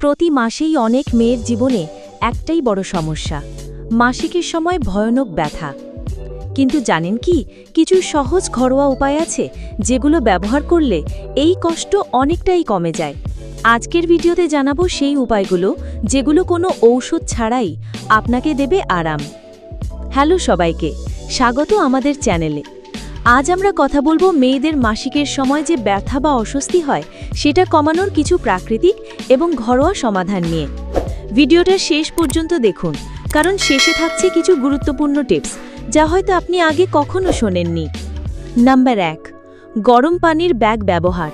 প্রতি মাসেই অনেক মেয়ের জীবনে একটাই বড় সমস্যা, মাসিকের সময় ভয়ানক ব্যথা। কিন্তু জানেন কি, কিছু সহজ ঘরোয়া উপায় আছে যেগুলো ব্যবহার করলে এই কষ্ট অনেকটাই কমে যায়। আজকের ভিডিওতে জানাব সেই উপায়গুলো যেগুলো কোনো ঔষধ ছাড়াই আপনাকে দেবে আরাম। হ্যালো সবাইকে, স্বাগত আমাদের চ্যানেলে। আজ আমরা কথা বলব মেয়েদের মাসিকের সময় যে ব্যথা বা অস্বস্তি হয়, সেটা কমানোর কিছু প্রাকৃতিক এবং ঘরোয়া সমাধান নিয়ে। ভিডিওটা শেষ পর্যন্ত দেখুন, কারণ শেষে থাকছে কিছু গুরুত্বপূর্ণ টিপস, যা হয়তো আপনি আগে কখনো শোনেননি। নাম্বার এক, গরম পানির ব্যাগ ব্যবহার।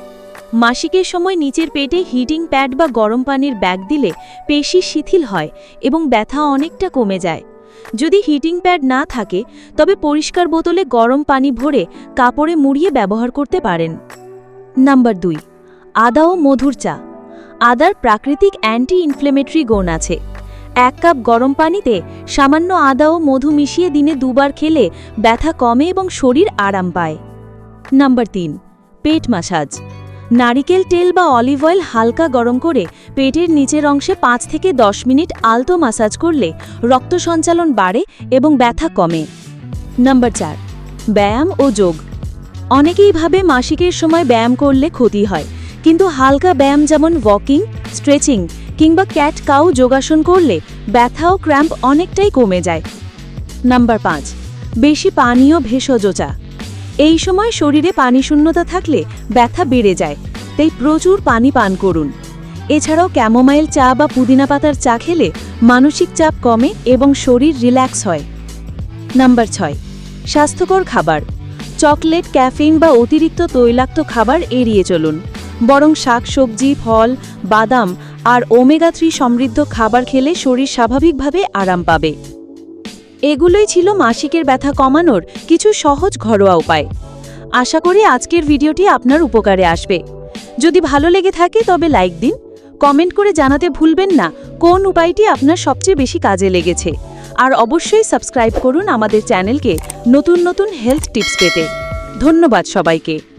মাসিকের সময় নিচের পেটে হিটিং প্যাড বা গরম পানির ব্যাগ দিলে পেশি শিথিল হয় এবং ব্যথা অনেকটা কমে যায়। যদি হিটিং প্যাড না থাকে, তবে পরিষ্কার বোতলে গরম পানি ভরে কাপড়ে মুড়িয়ে ব্যবহার করতে পারেন। নাম্বার দুই, আদা ও মধুর চা। আদার প্রাকৃতিক অ্যান্টি ইনফ্লেমেটরি গুণ আছে। এক কাপ গরম পানিতে সামান্য আদা ও মধু মিশিয়ে দিনে দুবার খেলে ব্যথা কমে এবং শরীর আরাম পায়। নাম্বার তিন, পেট মাসাজ নারিকেল তেল বা অলিভ অয়েল হালকা গরম করে পেটের নিচের অংশে পাঁচ থেকে দশ মিনিট আলতো মাসাজ করলে রক্ত সঞ্চালন বাড়ে এবং ব্যথা কমে। নাম্বার চার, ব্যায়াম ও যোগ। অনেকেই ভাবে মাসিকের সময় ব্যায়াম করলে ক্ষতি হয়, কিন্তু হালকা ব্যায়াম যেমন ওয়াকিং স্ট্রেচিং কিংবা ক্যাট কাউ যোগাসন করলে ব্যথা ও ক্র্যাম্প অনেকটাই কমে যায়। নাম্বার পাঁচ, বেশি পানীয় ভেষজ চা। এই সময় শরীরে পানি শূন্যতা থাকলে ব্যথা বেড়ে যায়, তাই প্রচুর পানি পান করুন। এছাড়াও ক্যামোমাইল চা বা পুদিনা পাতার চা খেলে মানসিক চাপ কমে এবং শরীর রিল্যাক্স হয়। নাম্বার ছয়, স্বাস্থ্যকর খাবার। চকলেট, ক্যাফিন বা অতিরিক্ত তৈলাক্ত খাবার এড়িয়ে চলুন। বরং শাকসবজি, ফল, বাদাম আর ওমেগা থ্রি সমৃদ্ধ খাবার খেলে শরীর স্বাভাবিকভাবে আরাম পাবে। এগুলোই ছিল মাসিকের ব্যথা কমানোর কিছু সহজ ঘরোয়া উপায়। আশা করি আজকের ভিডিওটি আপনার উপকারে আসবে। যদি ভালো লেগে থাকে তবে লাইক দিন, কমেন্ট করে জানাতে ভুলবেন না কোন উপায়টি আপনার সবচেয়ে বেশি কাজে লেগেছে। আর অবশ্যই সাবস্ক্রাইব করুন আমাদের চ্যানেলকে নতুন নতুন হেলথ টিপস পেতে। ধন্যবাদ সবাইকে।